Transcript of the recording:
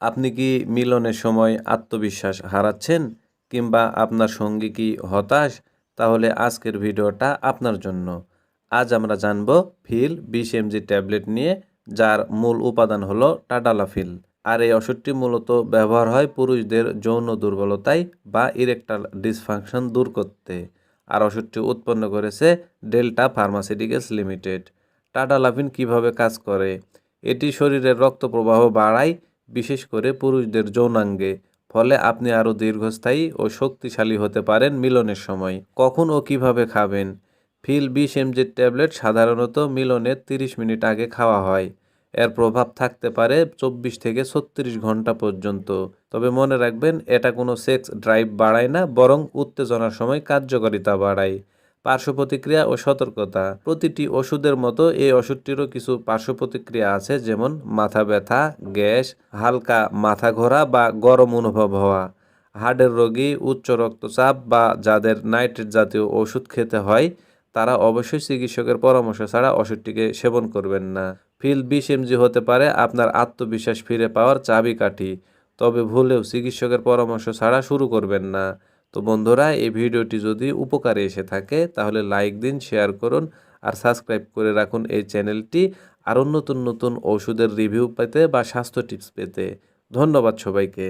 আপনি কি মিলনের সময় আত্মবিশ্বাস হারাচ্ছেন কিংবা আপনার সঙ্গী কি হতাশ? তাহলে আজকের ভিডিওটা আপনার জন্য। আজ আমরা জানব ফিল বিশ ট্যাবলেট নিয়ে, যার মূল উপাদান হলো টাডালাফিল। আর এই ওষুধটি মূলত ব্যবহার হয় পুরুষদের যৌন দুর্বলতায় বা ইরেকটাল ডিসফাংশন দূর করতে। আর ওষুধটি উৎপন্ন করেছে ডেল্টা ফার্মাসিউটিক্যালস লিমিটেড। টাডালাফিন কীভাবে কাজ করে? এটি শরীরের রক্ত প্রবাহ বাড়ায় বিশেষ করে পুরুষদের যৌনাঙ্গে, ফলে আপনি আরও দীর্ঘস্থায়ী ও শক্তিশালী হতে পারেন মিলনের সময়। কখন ও কীভাবে খাবেন? ফিল বিশ এমজির ট্যাবলেট সাধারণত মিলনের তিরিশ মিনিট আগে খাওয়া হয়। এর প্রভাব থাকতে পারে চব্বিশ থেকে ছত্রিশ ঘণ্টা পর্যন্ত। তবে মনে রাখবেন, এটা কোনো সেক্স ড্রাইভ বাড়ায় না, বরং উত্তেজনার সময় কার্যকারিতা বাড়ায়। পার্শ্ব প্রতিক্রিয়া ও সতর্কতা। প্রতিটি ওষুধের মতো এই ওষুধটিরও কিছু পার্শ্ব প্রতিক্রিয়া আছে, যেমন মাথা ব্যথা, গ্যাস, হালকা মাথা ঘোরা বা গরম অনুভব হওয়া। হার্টের রোগী, উচ্চ রক্তচাপ বা যাদের নাইট্রেট জাতীয় ওষুধ খেতে হয়, তারা অবশ্যই চিকিৎসকের পরামর্শ ছাড়া ওষুধটিকে সেবন করবেন না। ফিল বিশ এমজি হতে পারে, আপনার আত্মবিশ্বাস ফিরে পাওয়ার চাবিকাঠি, তবে ভুলেও চিকিৎসকের পরামর্শ ছাড়া শুরু করবেন না। তো বন্ধুরা, এই ভিডিওটি যদি উপকারে এসে থাকে, তাহলে লাইক দিন, শেয়ার করুন আর সাবস্ক্রাইব করে রাখুন এই চ্যানেলটি আরও নতুন নতুন ওষুধের রিভিউ পেতে বা স্বাস্থ্য টিপস পেতে। ধন্যবাদ সবাইকে।